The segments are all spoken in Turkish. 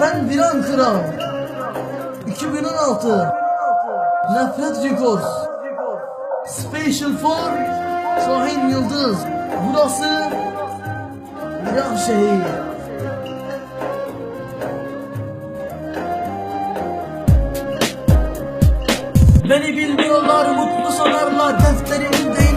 Ben bir Ankara 2016 Nefret Records. Special for Şahin Yıldız. Burası Yahşehir Beni bilmiyorlar mutlu sanarlar Defterimde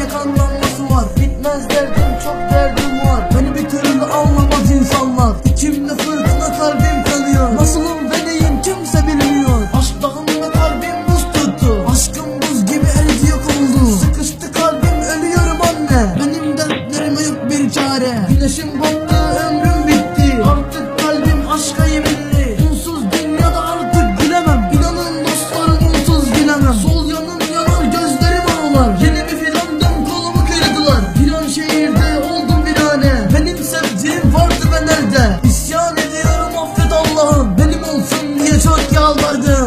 yalvardım